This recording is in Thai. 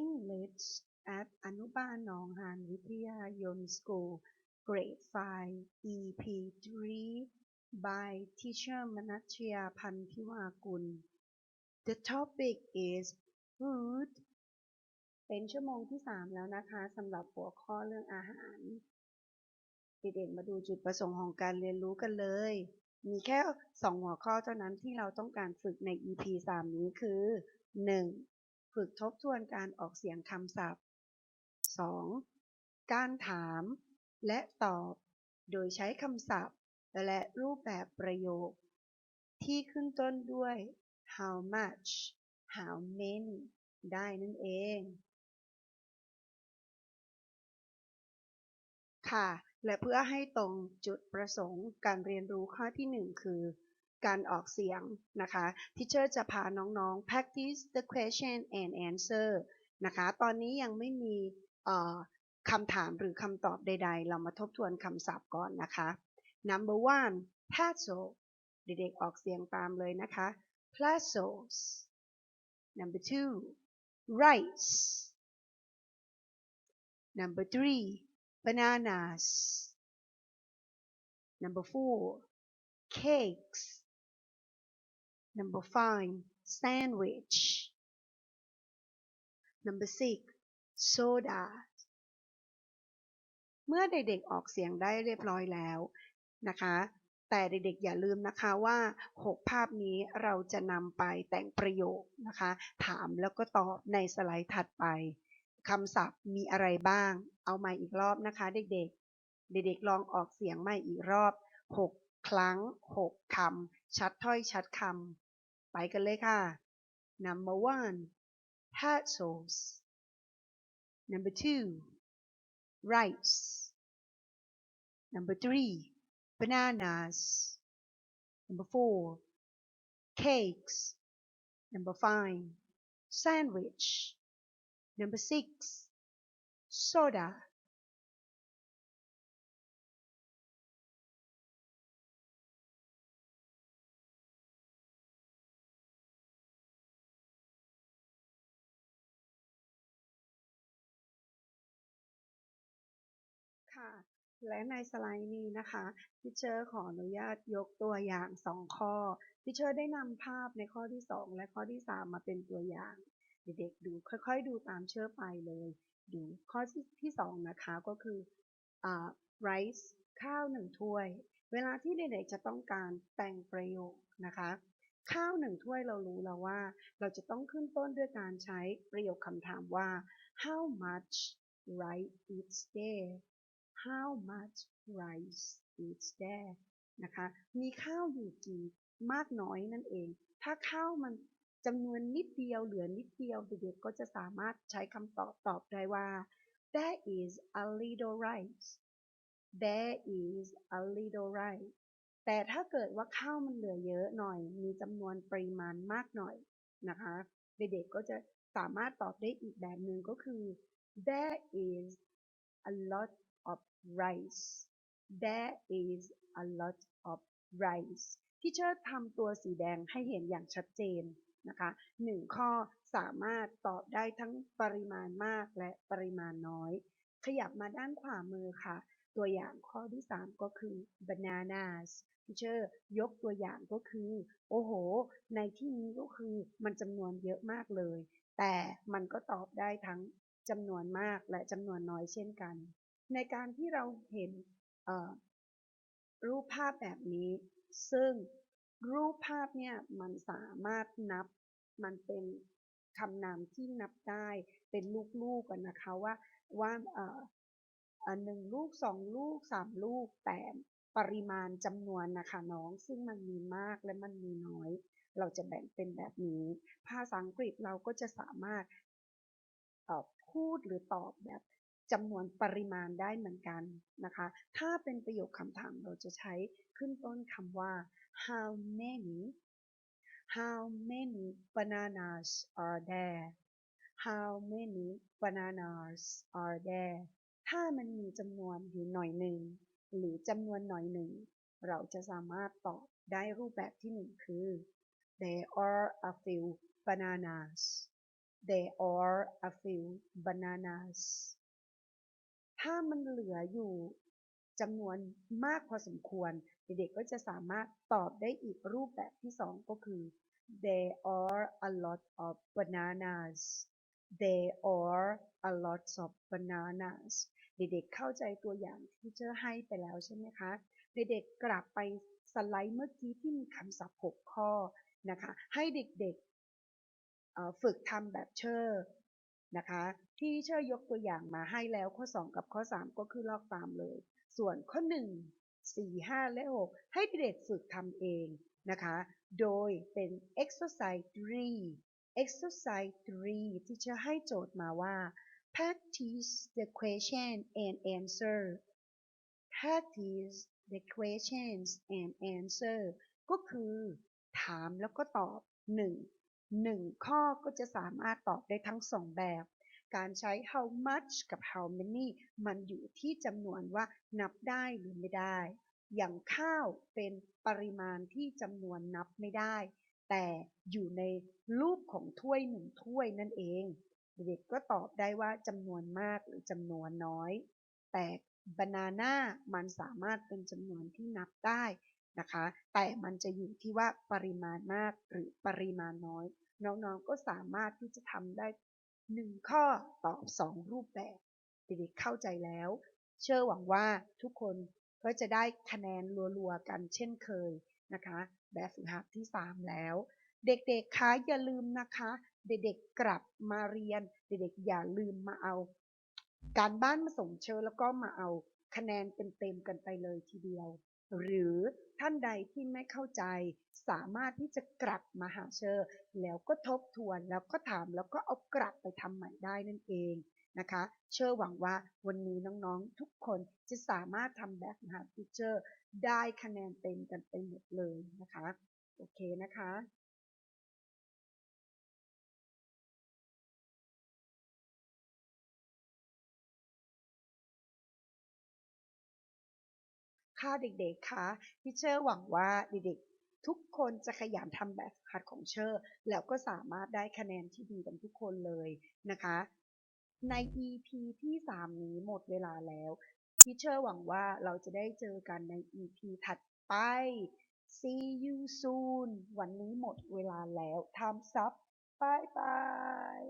English at อนุบาลหนองหานวิทยายน School Grade 5 EP 3 by Teacher มนัชยาพันธิวากุล The topic is food เป็นชั่วโมงที่ 3 แล้วนะคะสำหรับหัวข้อเรื่องอาหาร เด็กๆมาดูจุดประสงค์ของการเรียนรู้กันเลย มีแค่ 2 หัวข้อเท่านั้นที่เราต้องการฝึกใน EP 3 นี้คือ 1. ฝึกทบทวนการออกเสียงคำศัพท์ 2. การถามและตอบ โดยใช้คำศัพท์ และรูปแบบประโยค ที่ขึ้นต้นด้วย how much how many ได้นั่นเอง ค่ะ และเพื่อให้ตรงจุดประสงค์การเรียนรู้ข้อที่ 1 คือ การออกเสียงนะคะ ทีเชอร์จะพาน้องๆ practice the question and answer นะคะ ตอนนี้ยังไม่มีคำถามหรือคำตอบใด ๆ เรามาทบทวนคำศัพท์ก่อนนะคะ number one peso เด็กๆออกเสียงตามเลยนะคะ pesos number two rice number three bananas number four cakes number five sandwich number six soda เมื่อเด็กๆออกเสียงได้เรียบร้อยแล้วนะคะ แต่เด็กๆอย่าลืมนะคะว่า 6 ภาพนี้เราจะนำไปแต่งประโยคนะคะ ถามแล้วก็ตอบในสไลด์ถัดไปคำศัพท์มีอะไรบ้าง เอาใหม่อีกรอบนะคะเด็กๆ เด็กๆลองออกเสียงใหม่อีกรอบ 6 ครั้ง 6คำชัดถ้อยชัดคำ ไปกันเลยค่ะ number one pesos number two rice number three bananas number four cakes number five sandwich number six soda และในสไลด์นี้นะคะพิเชอร์ขออนุญาตยกตัวอย่าง 2 ข้อพิเชอร์ได้นำภาพในข้อที่ 2 และข้อที่ 3 มาเป็นตัวอย่าง เด็กๆดูค่อยๆ ดูตามเชื่อไปเลย ดูข้อที่ 2 นะคะก็คือ rice ข้าวหนึ่งถ้วย เวลาที่เด็กๆจะต้องการแต่งประโยคนะคะข้าวหนึ่งถ้วยเรารู้แล้วว่า เราจะต้องขึ้นต้นด้วยการใช้ประโยคคำถามว่า how much rice is there how much rice is there นะคะ มีข้าวอยู่กี่มากน้อยนั่นเอง ถ้าข้าวมันจำนวนนิดเดียวเหลือนิดเดียวเด็กๆก็จะสามารถใช้คำตอบตอบได้ว่า there is a little rice there is a little rice แต่ถ้าเกิดว่าข้าวมันเหลือเยอะหน่อย มีจำนวนปริมาณมากหน่อยนะคะ เด็กๆก็จะสามารถตอบได้อีกแบบหนึ่งก็คือ there is a lot of rice there is a lot of rice ที่เชิดทำตัวสีแดงให้เห็นอย่างชัดเจนนะคะหนึ่งข้อสามารถตอบได้ทั้งปริมาณมากและปริมาณน้อย ขยับมาด้านขวามือค่ะ ตัวอย่างข้อที่ 3 ก็คือ bananas ที่เชอร์ยกตัวอย่างก็คือ โอ้โห ในที่นี้ก็คือมันจำนวนเยอะมากเลย แต่มันก็ตอบได้ทั้งจำนวนมากและจำนวนน้อยเช่นกัน ในการที่เราเห็นรูปภาพแบบนี้ ซึ่งรูปภาพเนี่ยมันสามารถนับ มันเป็นคำนามที่นับได้เป็นลูกๆกันนะคะว่าว่าหนึ่งลูกสองลูกสามลูกแต่ปริมาณจำนวนนะคะน้อง ซึ่งมันมีมากและมันมีน้อย เราจะแบ่งเป็นแบบนี้ ภาษาอังกฤษเราก็จะสามารถพูดหรือตอบแบบ จำนวนปริมาณได้เหมือนกันนะคะ ถ้าเป็นประโยคคำถามเราจะใช้ขึ้นต้นคำว่า how many how many bananas are there how many bananas are there ถ้ามันมีจำนวนอยู่หน่อยหนึ่ง หรือจำนวนหน่อยหนึ่ง เราจะสามารถตอบได้รูปแบบที่หนึ่งคือ there are a few bananas there are a few bananas ถ้ามันเหลืออยู่จำนวนมากพอสมควร เด็กๆก็จะสามารถตอบได้อีกรูปแบบที่สองก็คือ there are a lot of bananas there are a lot of bananas เด็กๆเข้าใจตัวอย่างที่เจอให้ไปแล้วใช่ไหมคะ เด็กๆกลับไปสไลด์เมื่อกี้ที่มีคำศัพท์ 6 ข้อนะคะ ให้เด็กๆฝึกทำแบบเชอร์ นะคะ ที่เชอร์ยกตัวอย่างมาให้แล้วข้อ 2 กับข้อ 3 ก็คือลอกตามเลย ส่วนข้อ 1 4 5 และ 6 ให้เด็กฝึกทำเองนะคะ โดยเป็น exercise 3 exercise 3 ที่เชอร์ให้โจทย์มาว่า practice the question and answer practice the questions and answer ก็คือถามแล้วก็ตอบ 1 1 ข้อก็จะสามารถตอบได้ทั้ง 2 แบบ การใช้ how much กับ how many มันอยู่ที่จำนวนว่านับได้หรือไม่ได้ อย่างข้าวเป็นปริมาณที่จำนวนนับไม่ได้ แต่อยู่ในรูปของถ้วยหนึ่งถ้วยนั่นเอง เด็กก็ตอบได้ว่าจำนวนมากหรือจำนวนน้อย แต่บานาน่ามันสามารถเป็นจำนวนที่นับได้นะคะ แต่มันจะอยู่ที่ว่าปริมาณมากหรือปริมาณน้อย น้องๆก็สามารถที่จะทำได้หนึ่งข้อตอบสองรูปแบบเด็กๆเข้าใจแล้ว เชื่อหวังว่าทุกคนก็จะได้คะแนนรัวๆกันเช่นเคยนะคะ แบบฝึกหัดที่ 3 แล้ว เด็กๆคะอย่าลืมนะคะ เด็กๆกลับมาเรียน เด็กๆอย่าลืมมาเอา การบ้านมาส่งเชิญแล้วก็มาเอาคะแนนเต็มๆกันไปเลยทีเดียว หรือท่านใดที่ไม่เข้าใจ สามารถที่จะกลับมาหาเชอร์แล้วก็ทบทวนแล้วก็ถามแล้วก็เอากลับไปทำใหม่ได้นั่นเองนะคะ เชอร์หวังว่าวันนี้น้องๆทุกคนจะสามารถทำแบบมหาฟิเจอร์ได้คะแนนเต็มกันไปหมดเลยนะคะ โอเคนะคะ ค่ะเด็กๆคะพี่เชอร์หวังว่าเด็กๆทุกคนจะขยันทำแบบหัดของเชอร์ แล้วก็สามารถได้คะแนนที่ดีกันทุกคนเลยนะคะ ใน EP ที่ 3 นี้หมดเวลาแล้วพี่เชอร์หวังว่าเราจะได้เจอกันใน EP ถัดไป See you soon วันนี้หมดเวลาแล้วทำซับบายบาย